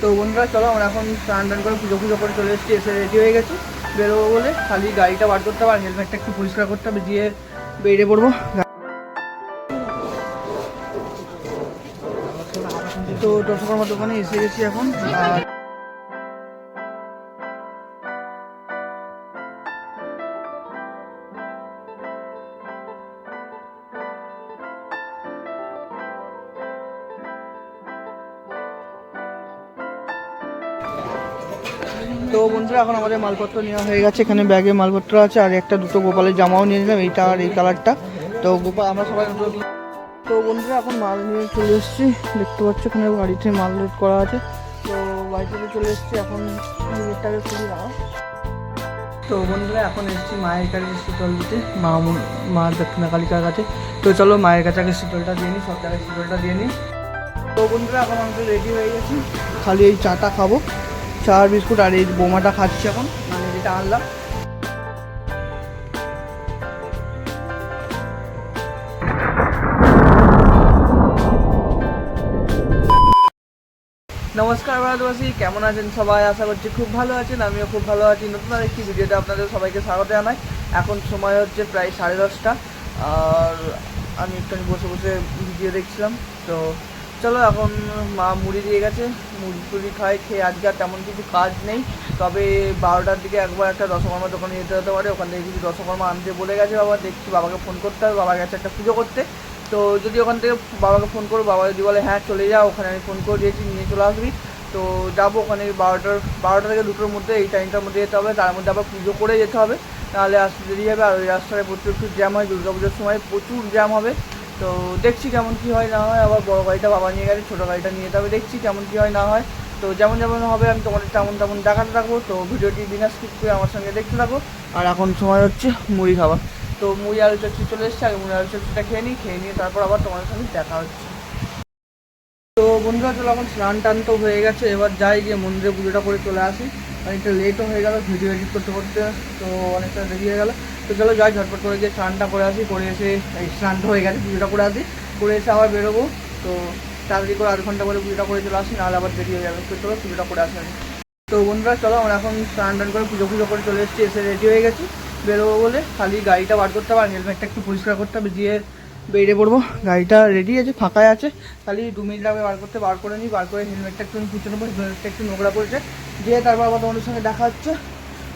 তো বন্ধুরা, চলো আমরা এখন স্নান টান করে পুজো পুজো করে চলে এসেছি, এসে রেডি হয়ে গেছি। বেরোবো বলে খালি গাড়িটা বার করতে হবে আর হেলমেটটা একটু পরিষ্কার করতে হবে দিয়ে বেরিয়ে পড়ব। তো মতো ওখানে এসে গেছি এখন, আর বন্ধুরা, এখন আমাদের মালপত্র নেওয়া হয়ে গেছে। এখানে ব্যাগে মালপত্র আছে, আর একটা দুটো গোপালের জামাও নিয়ে নিলাম, এইটা আর এই কালারটা। তো গোপাল, আমরা সবাই তো বন্ধুরা, এখন মাল নিয়ে চলে এসেছি। দেখতে পাচ্ছ এখানে গাড়িতে মাল লোড করা আছে। তো বাড়িতে চলে এসেছি, এখন তো বন্ধুরা, এখন এসেছি মায়ের কাছে শীতল দিতে, মা মা দক্ষিণা কালিকার কাছে। তো চলো, মায়ের কাছে আগে শীতলটা দিয়ে নিই, সব জায়গায় শীতলটা দিয়ে নিই। তো বন্ধুরা, এখন আমাদের রেডি হয়ে গেছি। খালি এই চাটা খাব। চা আর বিস্কুট আর এই বোমাটা খাচ্ছি এখন মানে যেটা আনলাম। নমস্কার ভারতবাসী, কেমন আছেন সবাই? আশা করছি খুব ভালো আছেন, আমিও খুব ভালো আছি। নতুন আর একটি ভিডিওতে আপনাদের সবাইকে স্বাগত জানাই। এখন সময় হচ্ছে প্রায় সাড়ে দশটা, আর আমি একটু বসে বসে ভিডিও দেখছিলাম, তো চলো এখন মা মুড়ি দিয়ে গেছে, মুড়ি টুড়ি খাই, খেয়ে আজকে আর তেমন কিছু কাজ নেই। তবে বারোটার দিকে একবার একটা রসকর্মা দোকানে যেতে হতে পারে, ওখান থেকে কিছু রসকর্মা আনতে বলে গেছে বাবা, দেখছি বাবাকে ফোন করতে হবে, বাবা গেছে একটা পুজো করতে। তো যদি ওখান থেকে বাবাকে ফোন করো, বাবা যদি বলে হ্যাঁ চলে যাও, ওখানে আমি ফোন করে দিয়েছি, নিয়ে চলে আসবি। তো যাব ওখানে বারোটার, বারোটা থেকে দুটোর মধ্যে, এই টাইমটার মধ্যে যেতে হবে, তার মধ্যে আবার পুজো করে যেতে হবে। নাহলে আসতে দেরি হবে, আর ওই রাস্তায় প্রচুর একটু জ্যাম হয় দুর্গা পুজোর সময় প্রচুর জ্যাম হবে। তো দেখছি কেমন কী হয় না হয়। আবার বড় গাড়িটা বাবা নিয়ে গেছে, ছোটো গাড়িটা নিয়ে যেতে হবে দেখছি কেমন কী হয় না হয়। তো যেমন যেমন হবে, আমি তোমাদের তেমন তেমন দেখাতে থাকব। তো ভিডিওটি বিনা স্কিপ করে আমার সঙ্গে দেখতে থাকো। আর এখন সময় হচ্ছে মুড়ি খাওয়া। তো মুড়ি, আলু চচ্চড়ি চলে এসছে। আগে মুড়ি, আলু চচ্চড়িটা খেয়ে নিই, খেয়ে নিয়ে তারপর আবার তোমাদের সঙ্গে দেখা হচ্ছে। তো বন্ধুরা, চলো এখন স্নান টান তো হয়ে গেছে। এবার যাই গিয়ে মন্দিরে পুজোটা করে চলে আসি। অনেকটা লেটও হয়ে গেল ভিডিও এডিট করতে করতে তো অনেকটা দেরি হয়ে গেল। তো চলো যাই, ঝটপট করে গিয়ে স্নানটা করে আসি, করে এসে স্নানটা হয়ে গেছে, পুজোটা করে আসি, করে এসে আবার বেরোবো। তো তাড়াতাড়ি করে আধ ঘণ্টা করে পুজোটা করে চলে আসি, নাহলে আবার দেরি হয়ে যাবে। তো চলো পুজোটা করে আসি আমি। তো বন্ধুরা, চলো আমরা এখন স্নান টান করে পুজো পুজো করে চলে এসেছি, এসে রেডি হয়ে গেছি। বেরোবো বলে, খালি গাড়িটা বার করতে হবে আর হেলমেটটা একটু পরিষ্কার করতে হবে, দিয়ে বেরিয়ে পড়ব। গাড়িটা রেডি আছে ফাঁকায় আছে। খালি দু মিনিট লাগবে বার করতে, বার করে নিই বার করে হেলমেটটা একটু পুঁছে নেব হেলমেটটা একটু নোংরা পড়েছে। দিয়ে তারপর আবার তোমাদের সঙ্গে দেখা হচ্ছে।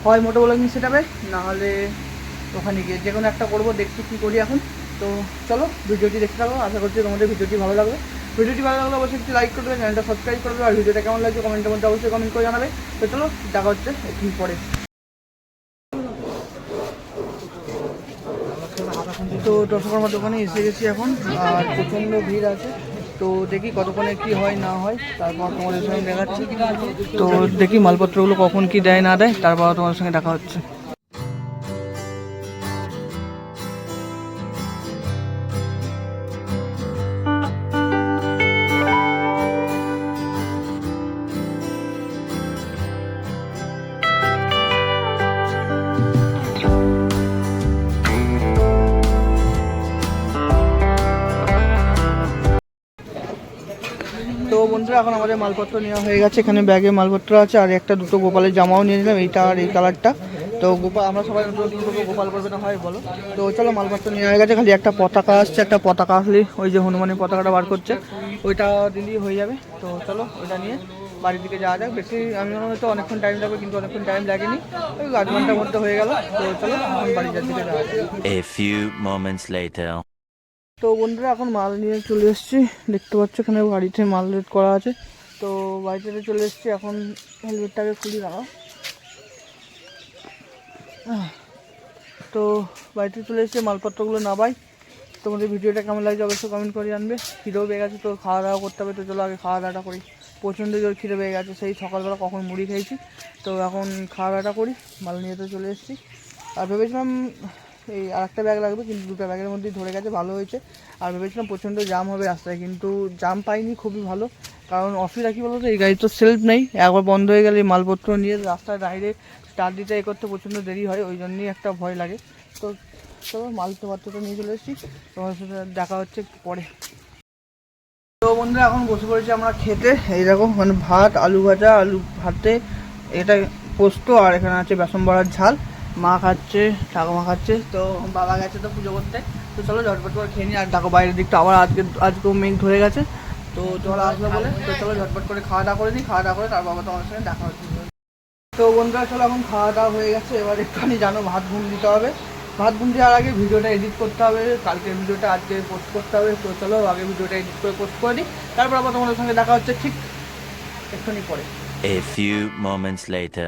হয় মোটো ব্লগিং সেটাবে নাহলে ওখানে গিয়ে যে কোনো একটা করব, দেখছি কী করি এখন। তো চলো, ভিডিওটি দেখতে থাকো। আশা করছি তোমাদের ভিডিওটি ভালো লাগবে। ভিডিওটি ভালো লাগলে অবশ্যই একটু লাইক করবে, চ্যানেলটা সাবস্ক্রাইব করবে। আর ভিডিওটা কেমন লাগছে কমেন্টের মধ্যে অবশ্যই কমেন্ট করে জানাবে। তো চলো, দেখা হচ্ছে একটু পরে। তো দশকর্মা দোকানে এসে গেছি এখন, আর প্রচণ্ড ভিড় আছে। তো দেখি কতক্ষণে কি হয়, না হয়, তারপর তোমাদের সঙ্গে দেখাচ্ছি। তো দেখি মালপত্রগুলো কখন কি দেয়, না দেয়, তারপর তোমাদের সঙ্গে দেখা হচ্ছে। তো বন্ধুরা, এখন আমাদের মালপত্র নেওয়া হয়ে গেছে। এখানে ব্যাগে মালপত্র আছে, আর একটা দুটো গোপালের জামাও নিয়ে নিলাম, এইটা আর এই কালারটা। তো গোপাল আমরা সবাই গোপাল করবে না, হয় বলো? তো চলো, মালপত্র নেওয়া হয়ে গেছে, খালি একটা পতাকা আসছে, একটা পতাকা আসলে ওই যে হনুমানের পতাকাটা বার করছে। ওইটা দিলেই হয়ে যাবে। তো চলো, ওইটা নিয়ে বাড়ির দিকে যাওয়া যাক। বেশি, আমি মনে হয়তো অনেকক্ষণ টাইম লাগবে, কিন্তু অনেকক্ষণ টাইম লাগেনি। ওই আধ ঘণ্টার মধ্যে হয়ে গেল। তো চলো বাড়ির দিকে যাওয়া যাক. তো বন্ধুরা, এখন মাল নিয়ে চলে এসেছি। দেখতে পাচ্ছ এখানে গাড়িতে মাল লোড করা আছে। তো বাড়িতে চলে এসেছি, এখন হেলমেটটাকে খুলি দাঁড়াও তো বাড়িতে চলে এসেছি, মালপত্রগুলো নাবাই তোমাদের ভিডিওটা কেমন লাগছে অবশ্যই কমেন্ট করে জানবে। খিদেও পেয়ে গেছে, তো খাওয়া দাওয়া করতে হবে, তো চলো আগে খাওয়া দাওয়াটা করি। প্রচণ্ড জোর খিদে পেয়ে গেছে, সেই সকালবেলা কখন মুড়ি খেয়েছি। তো এখন খাওয়া দাওয়াটা করি, মাল নিয়ে তো চলে এসেছি। আর ভেবেছিলাম এই আর একটা ব্যাগ লাগবে, কিন্তু দুটো ব্যাগের মধ্যেই ধরে গেছে, ভালো হয়েছে। আর ভেবেছিলাম প্রচণ্ড জাম হবে রাস্তায়, কিন্তু জাম পাইনি, খুবই ভালো। কারণ অসুবিধা কী বলতো, এই গাড়ি তো সেলফ নেই। একবার বন্ধ হয়ে গেলে মালপত্র নিয়ে রাস্তায় বাইরে স্টার্ট দিতে এ করতে প্রচণ্ড দেরি হয়, ওই জন্যই একটা ভয় লাগে। তো চলো মালপত্রটা নিয়ে চলে এসেছি। তোমার সাথে দেখা হচ্ছে পরে। তো বন্ধুরা, এখন বসে পড়েছি আমরা খেতে। এই দেখো মানে ভাত, আলু ভাজা, আলু ভাতে, এটা পোস্ত, আর এখানে আছে বেসন বড়ার ঝাল। মা খাচ্ছে, ঠাকুমা খাচ্ছে, তো বাবা গেছে তো পুজো করতে। তো চলো ঝটপট করে খেয়ে নিই, আর দেখো বাইরের দিকটা আবার আজকে, আজকেও মেঘ ধরে গেছে। তো জল আসবে বলে, তো চলো ঝটপট করে খাওয়া দাওয়া করে নিই, খাওয়া দাওয়া করে তার বাবা তোমার সঙ্গে দেখা হচ্ছে। তো বন্ধুরা, চলো এখন খাওয়া দাওয়া হয়ে গেছে, এবার একটুখানি জানো, ভাত ঘুম দিতে হবে। ভাত ঘুম দেওয়ার আগে ভিডিওটা এডিট করতে হবে, কালকের ভিডিওটা আজকে পোস্ট করতে হবে। তো চলো আগে ভিডিওটা এডিট করে পোস্ট করে দিই তারপর আবার তোমাদের সঙ্গে দেখা হচ্ছে ঠিক একটুখানি পরে। A few moments later.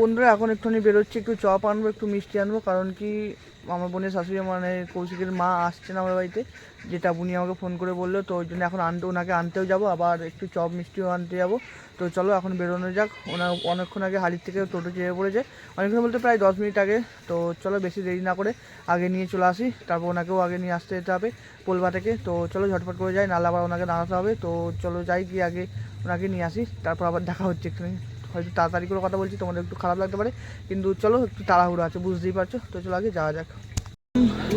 বন্ধুরা, এখন একটুখানি বেরোচ্ছি, একটু চপ আনব, একটু মিষ্টি আনব, কারণ কি আমার বোনের শাশুড়ি মানে কৌশিকের মা আসছে না আমার বাড়িতে, যেটা উনি আমাকে ফোন করে বলল, তো ওই জন্য এখন আনতে, ওনাকে আনতেও যাব, আবার একটু চপ মিষ্টিও আনতে যাব, তো চলো এখন বেরোনো যাক ওনার অনেকক্ষণ আগে হাড়ির থেকে টোটো চেয়ে পড়েছে, অনেকক্ষণ বলতে প্রায় দশ মিনিট আগে, তো চলো বেশি দেরি না করে আগে নিয়ে চলে আসি, তারপর ওনাকেও আগে নিয়ে আসতে যেতে হবে পোলবা থেকে, তো চলো ঝটপট করে যাই, নাহলে আবার ওনাকে দাঁড়াতে হবে, তো চলো যাই, গিয়ে আগে ওনাকে নিয়ে আসি, তারপর আবার দেখা হচ্ছে একটুখানি। হয়তো তাড়াতাড়ি করে কথা বলছি, তোমাদের একটু খারাপ লাগতে পারে, কিন্তু চলো একটু তাড়াহুড়ো আছে, বুঝতেই পারছ? তো চলো আগে যাওয়া যাক।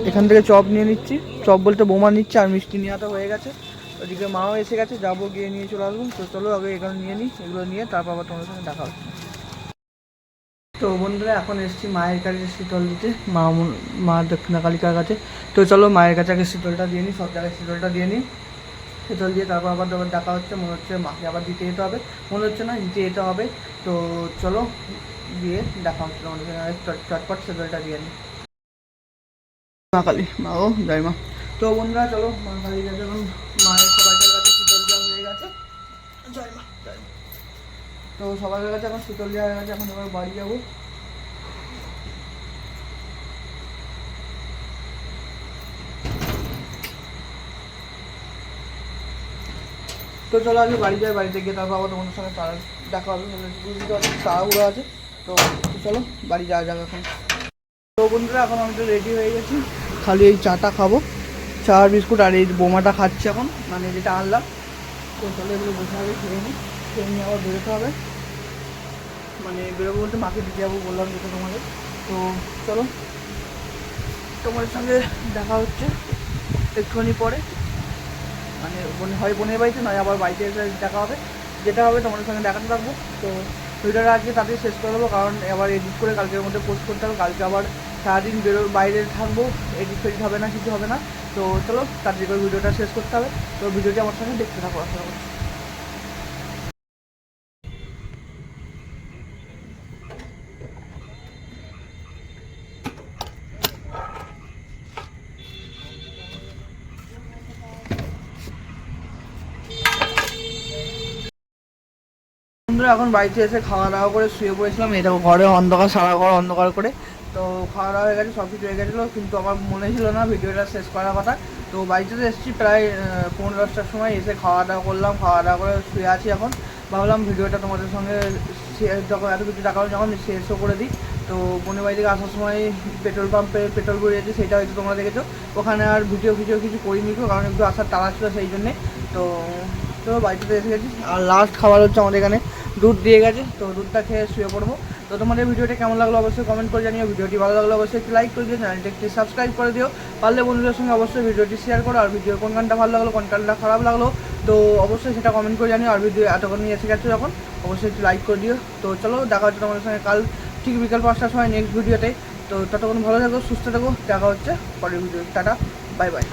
এখান থেকে চপ নিয়ে নিচ্ছি। চপ বলতে বোমা নিচ্ছে আর মিষ্টি নেওয়া তো হয়ে গেছে। ওদিকে মাও এসে গেছে, যাব গিয়ে নিয়ে চলে আসব। তো চলো আগে এখানে নিয়ে নিই, এগুলো নিয়ে তারপর আবার তোমাদের সঙ্গে দেখা হচ্ছে। তো বন্ধুরা, এখন এসেছি মায়ের কাছে শীতল দিতে, মা মা দক্ষিণা কালিকার কাছে। তো চলো মায়ের কাছে আগে শীতলটা দিয়ে নিই, সব জায়গায় শীতলটা দিয়ে নিই। শীতল দিয়ে তারপর আবার আবার ডাকা হচ্ছে মনে হচ্ছে মাকে আবার দিতে যেতে হবে। মনে হচ্ছে না দিতে যেতে হবে। তো চলো দিয়ে দেখা হচ্ছে চটপট শীতলটা দিয়ে নিই মা কালী মা ও জয় মা। তো বন্ধুরা চলো মা কালীর কাছে এখন মায়ের সবাইকার কাছে শীতল দেওয়া হয়ে গেছে। জয় মা জয় মা। তো সবার কাছে এখন শীতল দেওয়া হয়ে গেছে এখন এবার বাড়ি যাব। তো চলো আগে বাড়ি যাই, বাড়িতে গিয়ে তারপর আবার তোমাদের সঙ্গে তারা দেখা হবে। বুঝতে পারছি, তাড়াহুড়ো আছে। তো চলো, বাড়ি যাওয়া যাবে এখন। তো বন্ধুরা, এখন আমি তো রেডি হয়ে গেছি। খালি এই চাটা খাব। চা আর বিস্কুট আর এই বোমাটা খাচ্ছি এখন মানে যেটা আনলাম। তো চলো এগুলো বসে হবে খেয়ে নিই। খেয়ে নিয়ে আবার বেরোতে হবে। মানে বেরোবো বলতে মাকে দিতে যাব বললাম যেটা তোমাদের। তো চলো, তোমাদের সঙ্গে দেখা হচ্ছে। একটুখানি পরে। মানে হয় বোনের বাড়িতে নয়, আবার বাড়িতে এসে দেখা হবে। যেটা হবে তোমাদের সঙ্গে দেখাতে থাকব। তো ভিডিওটা আজকে তাড়াতাড়ি শেষ করে দেবো, কারণ এবার এডিট করে কালকের মধ্যে পোস্ট করতে হবে। কালকে আবার সারাদিন বেরো বাইরে থাকব এডিট ফেডিট হবে না, কিছু হবে না। তো চলো, তাড়াতাড়ি করে ভিডিওটা শেষ করতে হবে। তো ভিডিওটি আমার সঙ্গে দেখতে থাকব আশা করছি। বন্ধুরা এখন বাড়িতে এসে খাওয়া দাওয়া করে শুয়ে পড়েছিলাম। দেখো ঘরে অন্ধকার সারা ঘর অন্ধকার করে। তো খাওয়া দাওয়া হয়ে গেছে সব কিছু হয়ে গেছিল কিন্তু আমার মনে ছিল না ভিডিওটা শেষ করার কথা। তো বাড়িতে তো এসেছি প্রায় পনেরো দশটার সময় এসে খাওয়া দাওয়া করলাম খাওয়া দাওয়া করে শুয়ে আছি এখন। ভাবলাম ভিডিওটা তোমাদের সঙ্গে শেষ যখন এত কিছু টাকা যখন শেষও করে দিই। তো বোনের বাড়ি থেকে আসার সময় পেট্রোল পাম্পে পেট্রোল ভরিয়েছি সেটা হয়তো তোমরা দেখেছ। ওখানে আর ভিডিও ভিডিও কিছু করিনি তো, কারণ একটু আসার তাড়া ছিল সেই জন্যে। তো তো বাড়িতে এসে গেছি। আর লাস্ট খাবার হচ্ছে আমাদের এখানে দুধ দিয়ে গেছে, তো দুধটা খেয়ে শুয়ে পড়ব। তো তোমাদের ভিডিওটা কেমন লাগল অবশ্যই কমেন্ট করে জানিও, ভিডিওটি ভালো লাগল অবশ্যই একটি লাইক করে দিও চ্যানেলটি একটি সাবস্ক্রাইব করে দিও। পারলে বন্ধুদের সঙ্গে অবশ্যই ভিডিওটি শেয়ার করো, আর ভিডিও কোন গানটা ভালো লাগল, কোন গানটা খারাপ লাগল, তো অবশ্যই সেটা কমেন্ট করে জানিও, আর ভিডিও এতক্ষণ নিয়ে এসে গেছো যখন, অবশ্যই একটু লাইক করে দিও। তো চলো, দেখা হচ্ছে তোমাদের সঙ্গে কাল ঠিক বিকাল পাঁচটার সময় নেক্সট ভিডিওতে তো। ততক্ষণ ভালো থাকো, সুস্থ থাকো, দেখা হচ্ছে পরের ভিডিও টাটা বাই বাই